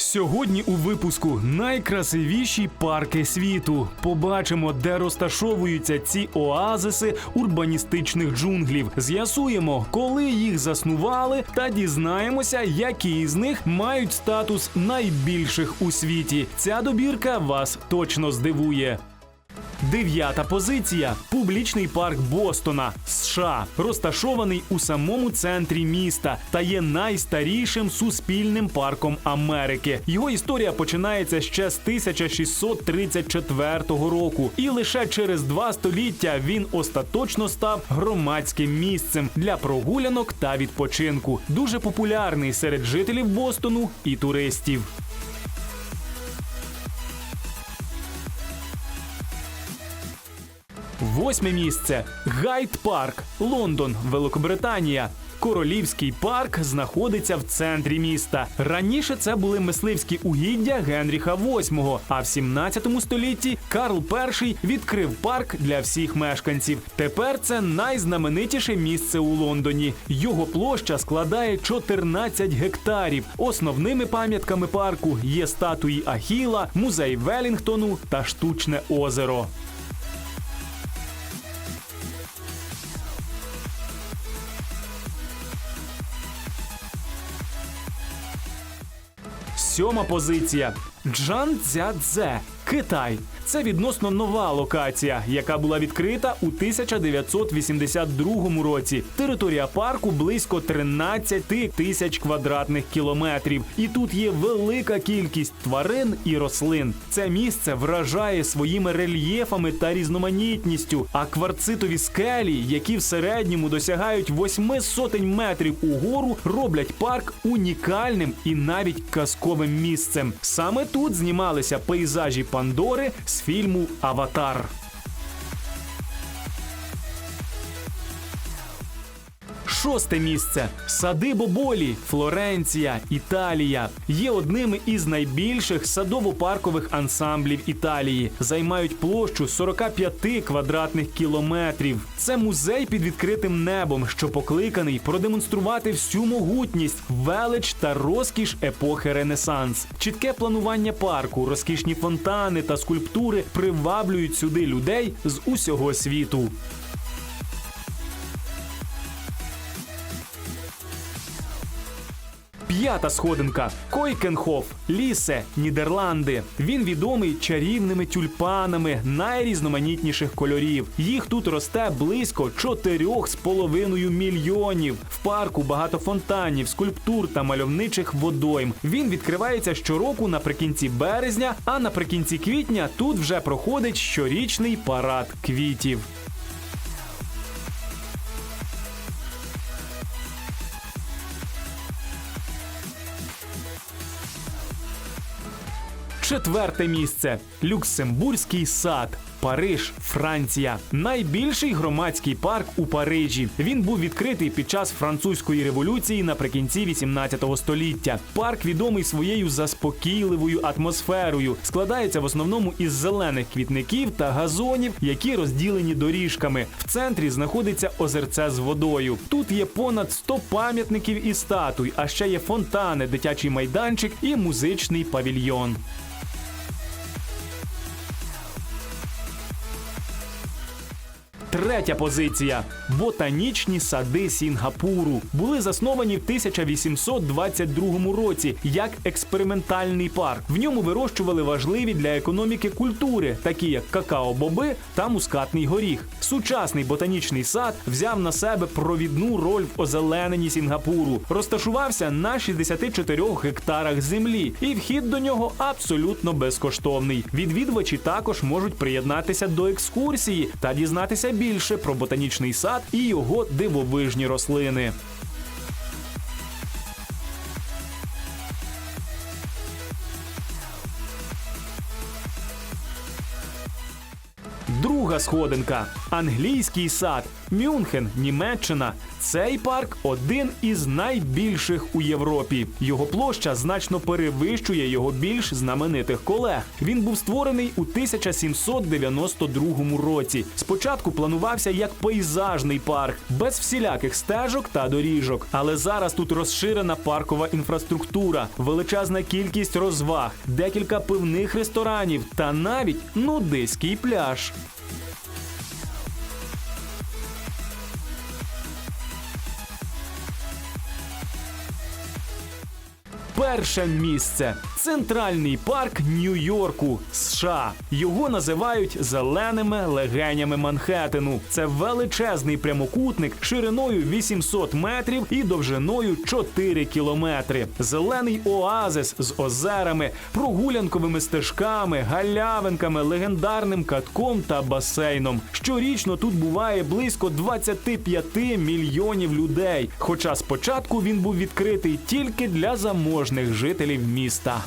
Сьогодні у випуску найкрасивіші парки світу. Побачимо, де розташовуються ці оазиси урбаністичних джунглів. З'ясуємо, коли їх заснували, та дізнаємося, які з них мають статус найбільших у світі. Ця добірка вас точно здивує. Дев'ята позиція публічний парк Бостона, США, розташований у самому центрі міста та є найстарішим суспільним парком Америки. Його історія починається ще з 1634 року, і лише через два століття він остаточно став громадським місцем для прогулянок та відпочинку. Дуже популярний серед жителів Бостону і туристів. Восьме місце Гайд Парк, Лондон, Великобританія. Королівський парк знаходиться в центрі міста. Раніше це були мисливські угіддя Генріха VIII, а в 17 столітті Карл І відкрив парк для всіх мешканців. Тепер це найзнаменитіше місце у Лондоні. Його площа складає 14 гектарів. Основними пам'ятками парку є статуї Ахіла, музей Велінгтону та штучне озеро. Сьома позиція Джан Цзя Дзе, Китай. Це відносно нова локація, яка була відкрита у 1982 році. Територія парку близько 13 тисяч квадратних кілометрів. І тут є велика кількість тварин і рослин. Це місце вражає своїми рельєфами та різноманітністю. А кварцитові скелі, які в середньому досягають восьми сотень метрів угору, роблять парк унікальним і навіть казковим місцем. Саме тут знімалися пейзажі Пандори фільму Аватар. Шосте місце сади Боболі, Флоренція, Італія є одними із найбільших садово-паркових ансамблів Італії. Займають площу 45 квадратних кілометрів. Це музей під відкритим небом, що покликаний продемонструвати всю могутність, велич та розкіш епохи Ренесанс. Чітке планування парку, розкішні фонтани та скульптури приваблюють сюди людей з усього світу. П'ята сходинка Койкенхоф, Лісе, Нідерланди. Він відомий чарівними тюльпанами найрізноманітніших кольорів. Їх тут росте близько 4,5 мільйонів. В парку багато фонтанів, скульптур та мальовничих водойм. Він відкривається щороку наприкінці березня, а наприкінці квітня тут вже проходить щорічний парад квітів. Четверте місце Люксембурзький сад. Париж, Франція, найбільший громадський парк у Парижі. Він був відкритий під час французької революції наприкінці 18 століття. Парк відомий своєю заспокійливою атмосферою. Складається в основному із зелених квітників та газонів, які розділені доріжками. В центрі знаходиться озерце з водою. Тут є понад 100 пам'ятників і статуй, а ще є фонтани, дитячий майданчик і музичний павільйон. Третя позиція ботанічні сади Сінгапуру були засновані в 1822 році як експериментальний парк. В ньому вирощували важливі для економіки культури, такі як какао-боби та мускатний горіх. Сучасний ботанічний сад взяв на себе провідну роль в озелененні Сінгапуру, розташувався на 64 гектарах землі, і вхід до нього абсолютно безкоштовний. Відвідувачі також можуть приєднатися до екскурсії та дізнатися більше про ботанічний сад і його дивовижні рослини. Друга сходинка англійський сад, Мюнхен, Німеччина. Цей парк один із найбільших у Європі. Його площа значно перевищує його більш знаменитих колег. Він був створений у 1792 році. Спочатку планувався як пейзажний парк, без всіляких стежок та доріжок. Але зараз тут розширена паркова інфраструктура, величезна кількість розваг, декілька пивних ресторанів та навіть нудиський пляж. Перше місце центральний парк Нью-Йорку, США. Його називають зеленими легенями Манхеттену. Це величезний прямокутник шириною 800 метрів і довжиною 4 кілометри. Зелений оазис з озерами, прогулянковими стежками, галявинками, легендарним катком та басейном. Щорічно тут буває близько 25 мільйонів людей. Хоча спочатку він був відкритий тільки для заможних жителів міста.